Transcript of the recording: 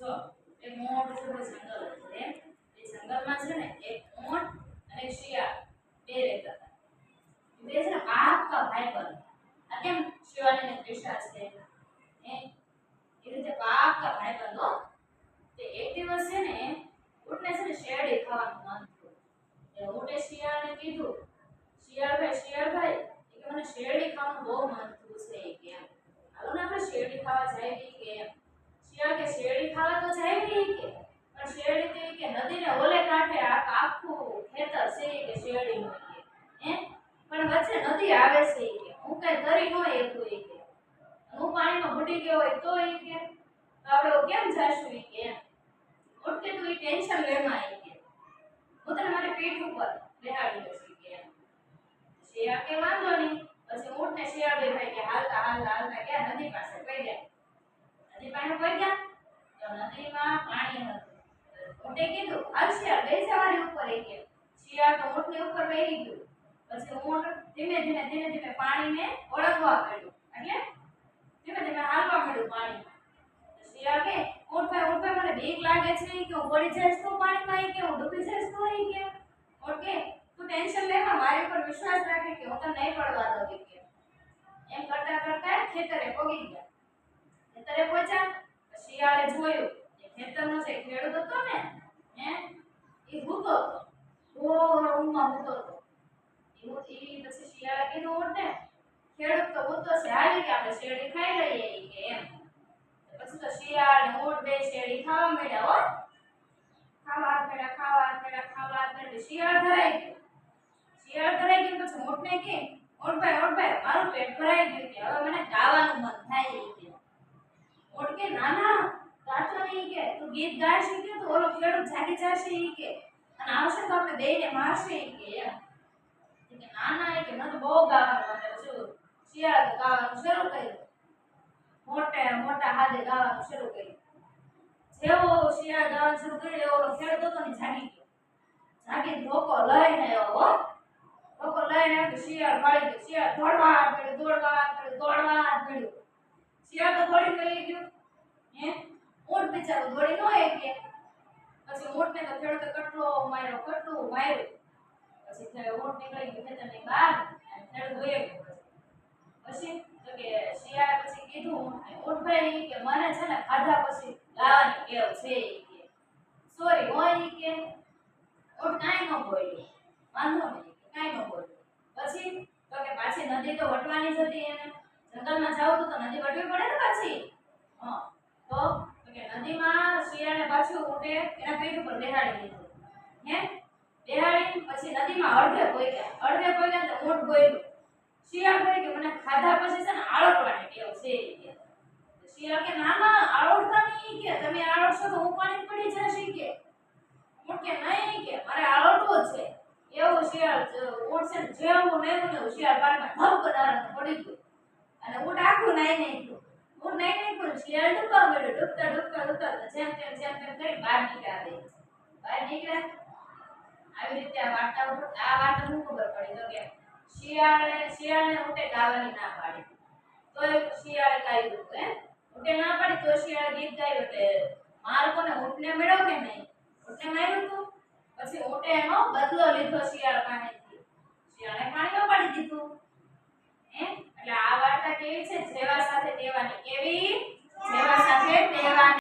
જો એ મોટું જંગલ હતું એમ. એ જંગલમાં છે ને એક ઊંટ અને શિયાળ, બે રહેતા હતા. બે છે ને પાક્કા પર આ કેમ શિવાની ને ત્રિષા છે? એ રીતે પાક્કા પર તે એક દિવસ છે ને ઊંટને છે ને શેરડી ખાવાનું મન થયું. ઊંટે શિયાળને કીધું શિયાળભાઈ શિયાળભાઈ એ કે મને શેરડી ખાવાનું બહુ મન થયું છે એ કે એમ હાલો ને આપણે શેરડી ખાવા જઈએ કે એમ શિયાળ કે શેરડી ખાવા તો જાય નહીં કે પણ શેરડી તો ઈ કે નદીને ઓલે કાંઠે આ આખું ખેતર છે ઈ કે શેરડીનું ઈ કે હે પણ નથી આવે છે કે. હું કઈ તરી ન એકું એ કે. હું પાણીમાં બુડી ગયો હોય તો એ કે. તો આપણે કેમ જાશું એ કે ઉઠકે તું એ ટેન્શન લેમાં એ કે. હું તને મારી પીઠ ઉપર બેહાડી દઉં છું કે શિયાળ કે વાંધો નહીં. પછી ઊંટને શિયાળ બે ભાઈ કે હાલતા હાલતા હાલતા ગયા નદી પાસે પડી ગયા નદી પાસે પઈ ગયા તો નદીમાં પાણી હતું. ઊંટે કીધું, હાલ શિયાળ બે સવારી ઉપર એ કે. શિયાળ તો ઊંટની ઉપર બેહી ગયું. પછી ઊંટ ધીમે ધીમે ધીમે ધીમે પાણીને ઓળંગવા માંડ્યું એટલે ધીમે ધીમે હાલવા માંડ્યું પાણીમાં. તો શિયાળ કે ઊંટ ભાઈ ઊંટ ભાઈ મને બીક લાગે છે કે હું પડી જઈશ તો પાણીમાં કે હું ડૂબી જઈશ તો ઈ કે. ઊંટ કે તું ટેન્શન લે માં મારી પર વિશ્વાસ રાખે કે હું તને નહીં પડવા દઉં કે. એમ કરતા કરતા ખેતરે પગી ગયા. ખેતરે પહોંચ્યા શિયાળે જોયું ખેતરનો જે ખેડૂત હતો ને, હે, એ ભૂતો હતો. ઘોર ઊંઘમાં ભૂતો હતો ઈ ઊ- ઈ પછી શિયાળે કીધું ઊંટને ખેડૂત તો ભૂતો છે હાલી કે આપણે શેરડી ખાઈ લઈએ કે એમ. પછી તો શિયાળ ઊંટ બે શેરડી ખાવા મળ્યા હો. ખાવા પેડા ખાવા પેડા ખાવા પેડા શિયાળ ધરાઈ ગયું. શિયાળ ધરાઈ ગયું પછી ઊંટને કે, ઊંટ ભાઈ ઊંટ ભાઈ, મારું પેટ ભરાઈ ગયું કે, હવે મને ગાવાનું મન થાય કે. ઊંટ કે, ના ના, ગાતો નહીં કે, તું ગીત ગાશે કે, તો ઓલો ખેડૂત જાગી જશે એ કે, અને આવશે તો આપણે બેયને મારશે કે એમ. કે, ના ઈ કે, મને બહુ ગાવાનું મને પછી શિયાળ ગાવાનું શરૂ કર્યું. મોટે, મોટા હાથે ગાવાનું શરૂ કર્યું. જેવો શિયાળ ગાવાનું શરૂ કર્યું, એવો ખેડતો હતો ને જાગી ગયો. જાગી ધોકો લઈને આવ્યો હો. ધોકો લઈને આવ્યો શિયાળ પાડી ગયો. શિયાળ દોડવા પડ્યું દોડવા પડ્યું દોડવા પડ્યું શિયાળ તો દોડી વહી ગયું. હે? ઊંટ બિચારો દોડી નો એક પછી ઊંટને તો ખેડૂતે કટલો માર્યો, કટલું માર્યું. પછી ઊંટ નીકળી ગયું ખેતરની બહાર. ખેડૂત વહી ગયો પછી પછી તો કે શિયાળે પછી કીધું ઊંટને ઊંટ કે મને છે ને ખાધા પછી ગાવાની ટેવ છે ઈ કે. સોરી હોય ઈ કે. ઊંટ કાઈ ન બોલ્યો. વાંધો નહીં, કાઈ કાંઈ ન બોલ્યું. પછી તો કે પાછી નદી તો વટવાની જ હતી એને. જંગલમાં જાવ તો નદી વટવી પડે ને પાછી? હા. તો કે નદીમાં શિયાળે પાછું ઊંટે એના પેટ ઉપર બેહાડી દીધું. હે? બેહાડી પછી નદીમાં અડધે કોઈ ગયા અડધે કોઈ ગયા તો ઊંટ ગોયું શિયાળ બોલે કે મને ખાધા પછી છે ને આળોટવાની ટેવ છે ઈ કે કે ના ના આળોટતા નહીં કે, તમે આવડશો તો હું પાણી પડી જશે કે હું કે નહીં કે, મારે આવડવું છે. એવું શિયાળ ઓડશે જેવું ને ને શિયાળ પાણીમાં ધબ કરારને પડી ગયું. અને ઊંટ આખું નાઈ નાખ્યું. ઊંટ નાઈ નાખ્યું શિયાળ ડૂબવા મળ્યું ડૂબતા ડૂબતા ડૂબતા તો જેમ તેમ જેમ તેમ કરી બહાર નીકળ્યા બે બહાર નીકળ્યા આવી રીતે આ વાર્તા આ વાર્તા શું ખબર પડી? તો કે શિયાળે, શિયાળને ઊંટે ગાવાની ના પાડી. તોય શિયાળે ગાયું દીધું હે ઊંટે ના પાડી જોશિયાળા ગીત ગાયું તે માર્કોને ઊંટને મેળવ કે નહીં? ઊંટને માર્યું તું? પછી ઊંટે એનો બદલો લીધો શિયાળ પાસેથી શિયાળે પાણીમાં પાડી દીધું. હે? એટલે આ વાર્તા કેવી છે? જેવા સાથે તેવાની, કેવી? જેવા સાથે